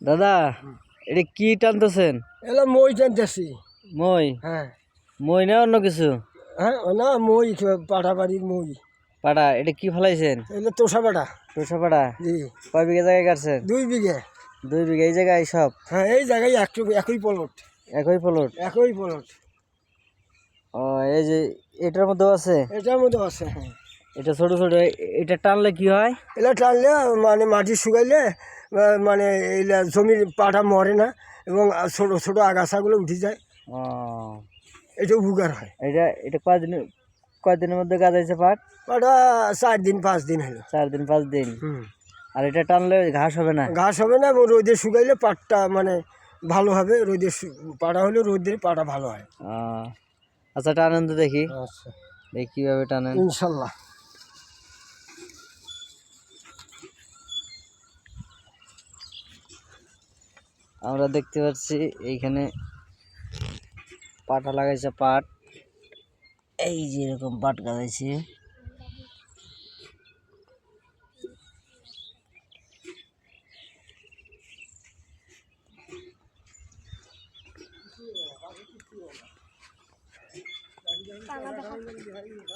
দাদা এটা কি টানতেছেন? এলা মই টানতেছি। মই? হ্যাঁ। মই না অন্য কিছু? হ্যাঁ না মই পাটা বাড়ির মই। পাড়া এটা কি ফেলাইছেন? এগুলো তোষা পাটা তোষা পাড়া জি। কয় বিঘা জায়গায় কাটছেন? দুই বিঘে। দুই বিঘা এই জায়গায় সব? হ্যাঁ এই জায়গায় একটু একই পলট একই পলট একই পলট ও এই যে এটার মধ্যেও আছে? এটার মধ্যে আছে হ্যাঁ। এটা ছোট ছোট এটা টানলে কি হয়? এটা টানলে মানে মাটি শুকাইলে মানে এইলা জমির পাটা মরে না এবং ছোট ছোট আগাছাগুলো উঠে যায়। এটা উপকার হয়। এটা এটা কয়দিন কয়দিনের মধ্যে গাজাইছে পাট? পাটা চার দিন পাঁচ দিন হলো। চার দিন পাঁচ দিন? আর এটা টানলে ঘাস হবে না? ঘাস হবে না এবং রোদে শুকাইলে পাটটা মানে ভালো হবে রোদে পাটা হলে রোদের পাটা ভালো হয়। আচ্ছা টানেন তো দেখি। আচ্ছা। দেখি কীভাবে টানেন। ইনশাল্লাহ। আমরা দেখতে পাচ্ছি এইখানে পাটা লাগাইছে পাট। এই যে এরকম পাট গাজাইছে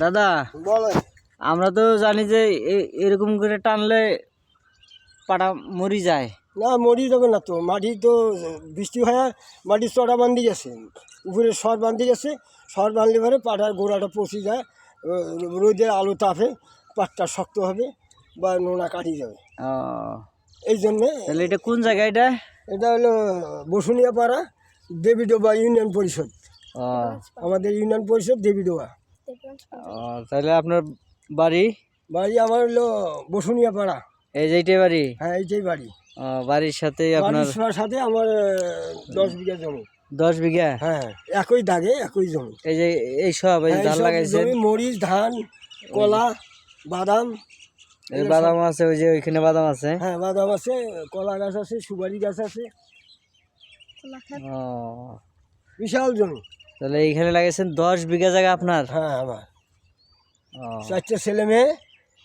দাদা বলো। আমরা তো জানি যে এরকম করে টানলে পাটা মরি যায়। না মরি যাবে না তো। মাটি তো বৃষ্টি হয়ে মাটির চড়া বান্ধি গেছে। উপরে সর বান্ধি গেছে। সর বাঁধলে পরে পাটার গোড়াটা পচে যায়। রোদের আলো তাপে পাটটা শক্ত হবে বা নোনা কাটিয়ে যাবে। এই জন্যে তাহলে এটা কোন জায়গা এটা? এটা হলো বসুনিয়া পাড়া দেবীডোবা ইউনিয়ন পরিষদ। আমাদের ইউনিয়ন পরিষদ দেবীডোবা। তাহলে আপনার বাড়ি? বাড়ি আমার হলো বসুনিয়া পাড়া। এই যে এইটাই বাড়ি? হ্যাঁ এইটাই বাড়ি। ও, বাড়ির সাথে আপনার বাড়ির সাথে আমার দশ বিঘা জমি। দশ বিঘা? হ্যাঁ একই দাগে একই জমি। এই যে এই সব এই হ্যাঁ, ধান লাগাইছেন? মরিচ ধান কলা বাদাম এই বাদাম আছে ওই যে ওইখানে বাদাম আছে? হ্যাঁ বাদাম আছে কলা গাছ আছে সুপারি গাছ আছে। ও। বিশাল জমি। তাহলে এইখানে লাগাইছেন দশ বিঘা জায়গা আপনার? হ্যাঁ আমার। চারটে ছেলে মেয়ে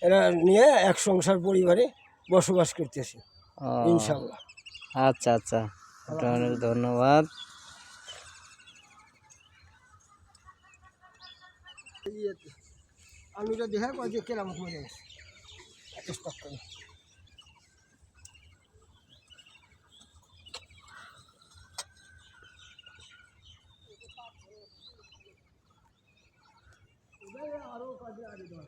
এরা নিয়ে এক সংসার পরিবারে বসবাস করতেছি ইনশাল্লাহ আচ্ছা আচ্ছা অনেক ধন্যবাদ আলুটা দেখা কয়েছে কেরাম করে স্টক করে আরও কাজে আগে দেওয়া